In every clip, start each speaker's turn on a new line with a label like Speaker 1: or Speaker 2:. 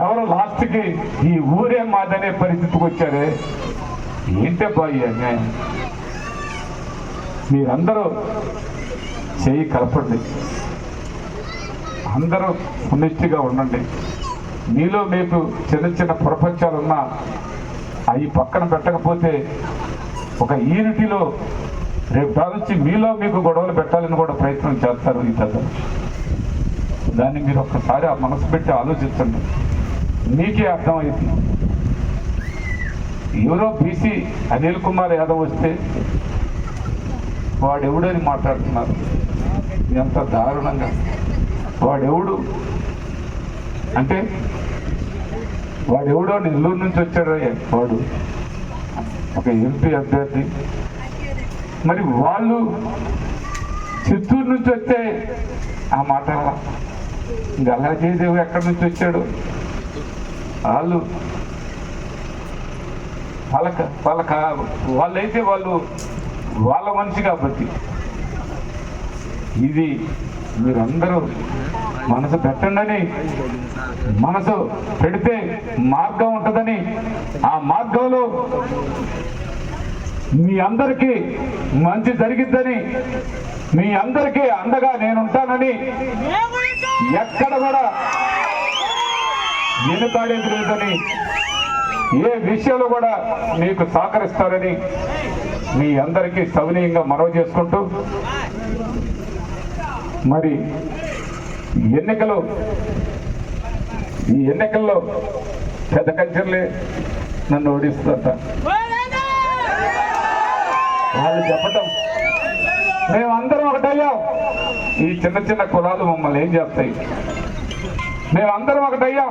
Speaker 1: ఎవరు లాస్ట్కి ఈ ఊరే మాదనే పరిస్థితికి వచ్చారే? ఏంటబ్బా ఈ అన్యాయం? మీరందరూ చేయి కలపండి. అందరూ సునిష్టిగా ఉండండి. మీలో మీకు చిన్న చిన్న ప్రపంచాలు ఉన్నా అవి పక్కన పెట్టకపోతే ఒక యూనిటీలో రేపు నుంచి మీలో మీకు గొడవలు పెట్టాలని కూడా ప్రయత్నం చేస్తారు ఈ పెద్దలు. దాన్ని మీరు ఒక్కసారి ఆ మనసు పెట్టి ఆలోచించండి. మీకే అర్థమవుతుంది. ఎవరో బీసీ అనిల్ కుమార్ యాదవ్ వస్తే వాడెవడని మాట్లాడుతున్నారు. ఎంత దారుణంగా. వాడెవడు? అంటే వాడెవడో నెల్లూరు నుంచి వచ్చాడు వాడు? ఒక ఎంపీ అభ్యర్థి. మరి వాళ్ళు చిత్తూరు నుంచి వస్తే ఆ మాట గల్లాజయదేవి ఎక్కడి నుంచి వచ్చాడు? వాళ్ళు వాళ్ళక వాళ్ళక వాళ్ళైతే వాళ్ళు వాళ్ళ మనిషి కాబట్టి. ఇది మీరందరూ మనసు పెట్టండి మనసు పెడితే మార్గం ఉంటుందని ఆ మార్గంలో మీ అందరికీ మంచి జరిగిద్దని మీ అందరికీ అండగా నేనుంటానని ఎక్కడ కూడా వెనుకాడేది లేదని ఏ విషయంలో కూడా మీకు సహకరిస్తారని మీ అందరికీ సవినీయంగా మనవి చేసుకుంటూ మరి ఎన్నికలు ఈ ఎన్నికల్లో పెద్ద కంచెర్లే నన్ను ఓడిస్తుంట వాళ్ళు చెప్పటం. మేమందరం ఒకటయ్యాం. ఈ చిన్న చిన్న కులాలు మమ్మల్ని ఏం చేస్తాయి? మేమందరం ఒకటయ్యాం.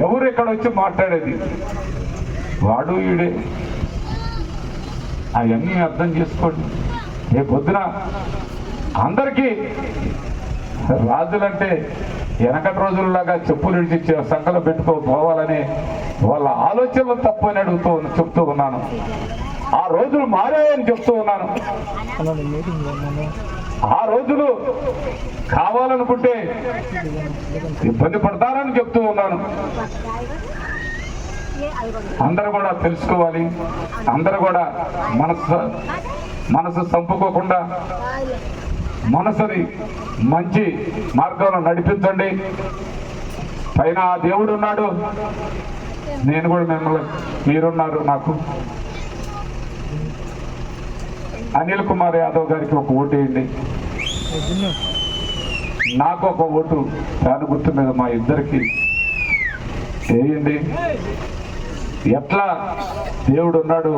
Speaker 1: ఎవరు ఇక్కడ వచ్చి మాట్లాడేది? వాడు ఈడే. అవన్నీ అర్థం చేసుకోండి. రేపు పొద్దున అందరికీ రాజులంటే వెనకటి రోజుల్లాగా చెప్పులు విడిచి సంకలం పెట్టుకో పోవాలని వాళ్ళ ఆలోచనలు తప్పు అని అడుగుతూ చెప్తూ ఉన్నాను. ఆ రోజులు మారాయని చెప్తూ ఉన్నాను. ఆ రోజులు కావాలనుకుంటే ఇబ్బంది పడతారని చెప్తూ ఉన్నాను. అందరూ కూడా తెలుసుకోవాలి. అందరూ కూడా మనసు మనసు చంపుకోకుండా మనసుని మంచి మార్గంలో నడిపించండి. పైన ఆ దేవుడు ఉన్నాడు. నేను కూడా మిమ్మల్ని మీరున్నారు నాకు. అనిల్ కుమార్ యాదవ్ గారికి ఒక ఓటు వేయండి. నాకు ఒక ఓటు దాని గుర్తు మీద మా ఇద్దరికి వేయండి. ఎట్లా దేవుడు ఉన్నాడు?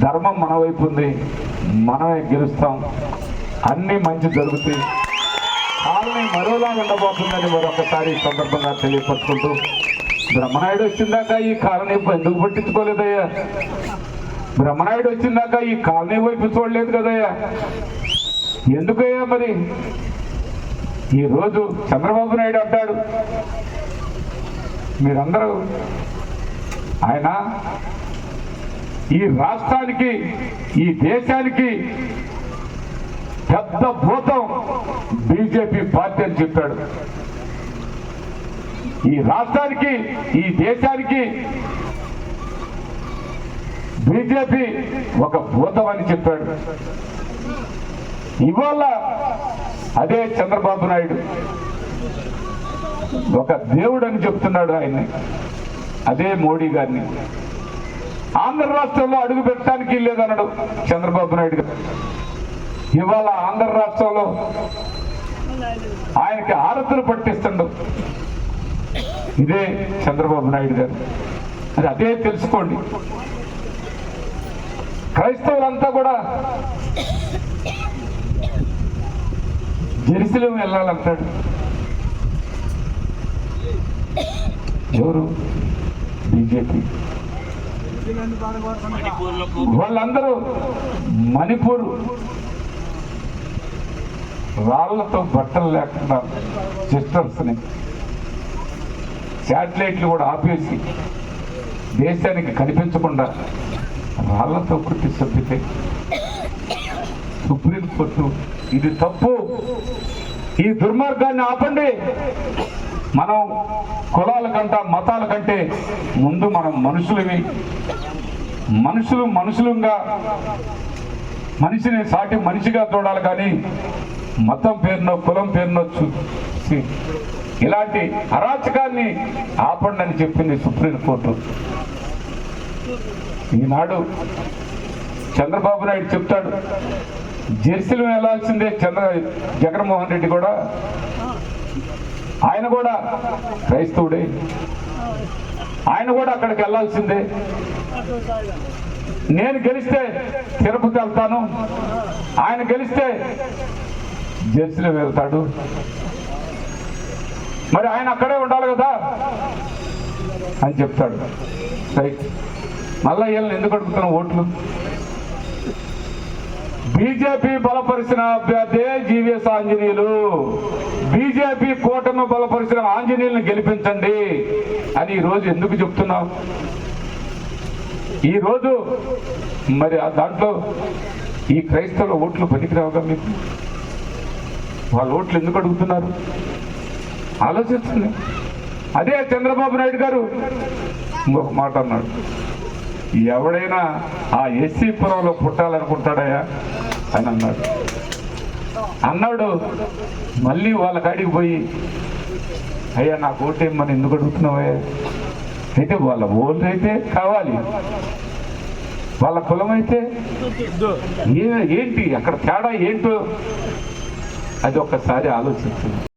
Speaker 1: ధర్మం మన వైపు ఉంది. మనమే గెలుస్తాం. అన్ని మంచి జరుగుతాయి. కాలనీ మరోలా ఉండబోతుందని మరొకసారి సందర్భంగా తెలియపరుచుకుంటూ బ్రహ్మనాయుడు వచ్చిందాక ఈ కాలనీ ఎందుకు పట్టించుకోలేదయ్యా? బ్రహ్మనాయుడు వచ్చిందాక ఈ కాలనీ వైపు చూడలేదు కదయ్యా. ఎందుకయ్యా మరి? ఈరోజు చంద్రబాబు నాయుడు అంటాడు. మీరందరూ ఆయన ఈ రాష్ట్రానికి ఈ దేశానికి పెద్ద భూతం బీజేపీ పార్టీ అని చెప్పాడు. ఈ రాష్ట్రానికి ఈ దేశానికి బీజేపీ ఒక భూతం అని చెప్పాడు. ఇవాళ అదే చంద్రబాబు నాయుడు ఒక దేవుడు అని చెప్తున్నాడు ఆయన్ని. అదే మోడీ గారిని. ఆంధ్ర రాష్ట్రంలో అడుగు పెట్టడానికి లేదన్నాడు చంద్రబాబు నాయుడు గారు. ఇవాళ ఆంధ్ర రాష్ట్రంలో ఆయనకి ఆరతులు పట్టిస్తుండు. ఇదే చంద్రబాబు నాయుడు గారు. అది అదే తెలుసుకోండి. క్రైస్తవులంతా కూడా జెరిసిలో వెళ్ళాలంటాడు. ఎవరు? బీజేపీ. వాళ్ళందరూ మణిపూర్ రాళ్ళతో బట్టలు లేకుండా సిస్టర్స్ని శాటిలైట్లు కూడా ఆపేసి దేశానికి కనిపించకుండా రాళ్ళతో కొట్టి చంపితే సుప్రీంకోర్టు ఇది తప్పు. ఈ దుర్మార్గాన్ని ఆపండి. మనం కులాల కంట మతాల కంటే ముందు మనం మనుషులవి మనుషులు మనుషులుగా మనిషిని సాటి మనిషిగా చూడాలి కానీ మతం పేరునో కులం పేరునో చూసి ఇలాంటి అరాచకాన్ని ఆపండి అని చెప్పింది సుప్రీంకోర్టు. ఈనాడు చంద్రబాబు నాయుడు చెప్తాడు జెర్సీలు వెళ్ళాల్సిందే చంద్ర జగన్మోహన్ రెడ్డి కూడా. ఆయన కూడా క్రైస్తవుడే. ఆయన కూడా అక్కడికి వెళ్ళాల్సిందే. నేను గెలిస్తే తిరుపతి వెళ్తాను. ఆయన గెలిస్తే జెర్సీలో వెళ్తాడు. మరి ఆయన అక్కడే ఉండాలి కదా అని చెప్తాడు. రైట్. మళ్ళా వీళ్ళని ఎందుకు అడుగుతున్నాం ఓట్లు? బీజేపీ బలపరిచిన అభ్యర్థే జీవీఎస్ ఆంజనేయులు. బీజేపీ కూటమి బలపరిచిన ఆంజనేయులను గెలిపించండి అని ఈరోజు ఎందుకు చెప్తున్నావు? ఈరోజు మరి ఆ దాంట్లో ఈ క్రైస్తవుల ఓట్లు పనికిరావుగా మీకు? వాళ్ళ ఓట్లు ఎందుకు అడుగుతున్నారు? ఆలోచిస్తుంది అదే చంద్రబాబు నాయుడు గారు ఇంకొక మాట అన్నాడు. ఎవడైనా ఆ ఎస్సీ పురంలో పుట్టాలనుకుంటాడయా అని అన్నాడు. అన్నాడు మళ్ళీ వాళ్ళ కాడికి పోయి అయ్యా నాకు ఓటేయమని ఎందుకు అడుగుతున్నావే? అయితే వాళ్ళ ఓళ్ళు అయితే కావాలి. వాళ్ళ కులం అయితే ఏ- ఏంటి? అక్కడ తేడా ఏంటో? అది ఒక్కసారి ఆలోచిస్తుంది